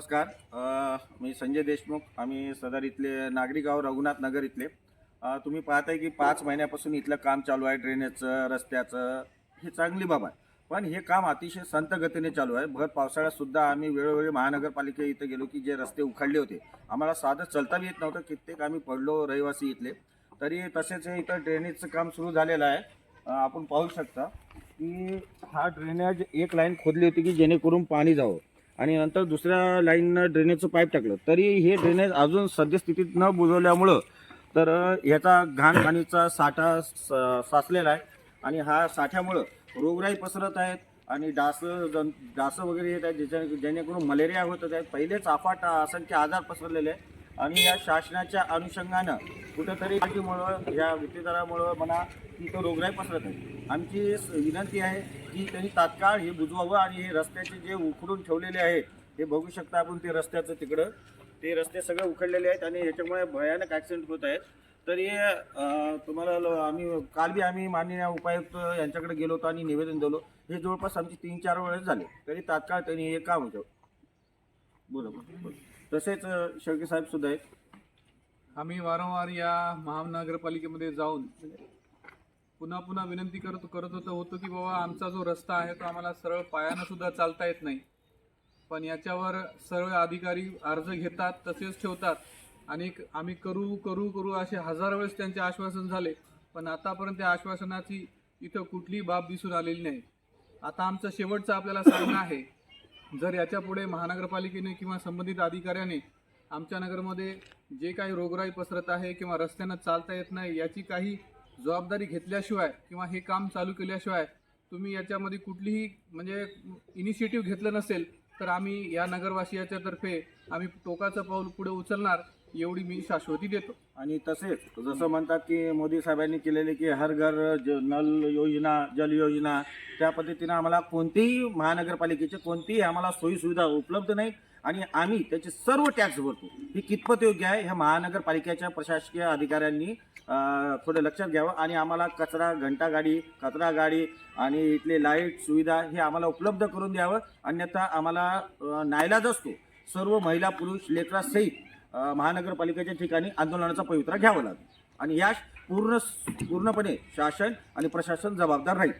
नमस्कार. मी संजय देशमुख आम्ही सदर इथले नागरी गाव रघुनाथ नगर इथले. तुम्ही पाहताय की पाच महिन्यापासून इथलं काम चालू आहे ड्रेनेजचं रस्त्याचं हे चांगली बाब आहे. पण हे काम अतिशय संत गतीने चालू आहे. भर पावसाळ्यातसुद्धा आम्ही वेळोवेळी महानगरपालिके इथं गेलो की जे रस्ते उखडले होते. आम्हाला साधं चलता बी येत नव्हतं. कित्येक आम्ही पडलो रहिवासी इथले. तरी तसेच हे इथं ड्रेनेजचं काम सुरू झालेलं आहे. आपण पाहू शकता की हा ड्रेनेज एक लाईन खोदली होती की जेणेकरून पाणी जावं. आणि नंतर दुसऱ्या लाईननं ड्रेनेजचं पाईप टाकलं. तरी हे ड्रेनेज अजून सद्यस्थितीत न बुजवल्यामुळं तर ह्याचा घाण पाणीचा साठा साचलेला आहे. आणि हा साठ्यामुळं रोगराई पसरत आहेत आणि डास जन डासं वगैरे येत आहेत ज्याच्या जेणेकरून मलेरिया होत आहेत. पहिलेच अफाट असंख्य आजार पसरलेले आहेत. आणि या शासनाच्या अनुषंगानं कुठंतरी पाठीमुळं या विक्रेतारामुळं म्हणा तिथं रोगराई पसरत आहे. आमची विनंती आहे की त्यांनी तात्काळ हे बुजवावं आणि हे रस्त्याचे जे उखडून ठेवलेले आहे हे बघू शकता आपण ते रस्त्याचं तिकडं. ते रस्ते सगळे उखडलेले आहेत आणि ह्याच्यामुळे भयानक ॲक्सिडेंट होत आहेत. तरी हे तुम्हाला आम्ही काल बी आम्ही माननीय उपायुक्त यांच्याकडे गेलो होतो आणि निवेदन दिलो हे जवळपास आमची तीन चार वेळेस झाले. तरी तात्काळ त्यांनी हे काम होतं. बोला बोला, तसेच शेळके साहेब सुद्धा आहेत. आम्ही वारंवार या महानगरपालिकेमध्ये जाऊन पुन्हा पुन्हा विनंती करत करत होतो होतो की बाबा आमचा जो रस्ता आहे तो आम्हाला सरळ पायानं सुद्धा चालता येत नाही. पण याच्यावर सरळ अधिकारी अर्ज घेतात तसेच ठेवतात. आणि आम्ही करू करू करू असे हजार वेळेस त्यांचे आश्वासन झाले. पण आतापर्यंत त्या आश्वासनाची इथं कुठलीही बाब दिसून आलेली नाही. आता आमचं शेवटचं आपल्याला सांगणं आहे. जर याच्यापुढे महानगरपालिकेने किंवा संबंधित अधिकाऱ्याने आमच्या नगरमध्ये जे काही रोगराई पसरत आहे किंवा रस्त्यानं चालता येत नाही याची काही जबाबदारी घेतल्याशिवाय किंवा हे काम चालू केल्याशिवाय तुम्ही याच्यामध्ये कुठलीही म्हणजे इनिशिएटिव्ह घेतलं नसेल तर आम्ही या नगरवासियाच्या तर्फे आम्ही टोकाचं पाऊल पुढे उचलणार. एवढी मी शाश्वती देतो. आणि तसेच जसं म्हणतात की मोदी साहेबांनी केलेले की हर घर ज नल योजना जल योजना त्या पद्धतीनं आम्हाला कोणतीही महानगरपालिकेचे कोणतीही आम्हाला सोयीसुविधा उपलब्ध नाही आणि आम्ही त्याचे सर्व टॅक्स भरतो. ही कितपत योग्य आहे ह्या महानगरपालिकेच्या प्रशासकीय अधिकाऱ्यांनी थोडं लक्षात घ्यावं आणि आम्हाला कचरा घंटा गाडी कचरा गाडी आणि इथले लाइट सुविधा हे आम्हाला उपलब्ध करून द्यावं. अन्यथा आम्हाला नायलाज असतो. सर्व महिला पुरुष लेकरासहित महानगरपालिकेच्या ठिकाणी आंदोलनाचा पवित्रा घ्यावा लागेल. आणि या पूर्ण पूर्णपणे शासन आणि प्रशासन जबाबदार राहील.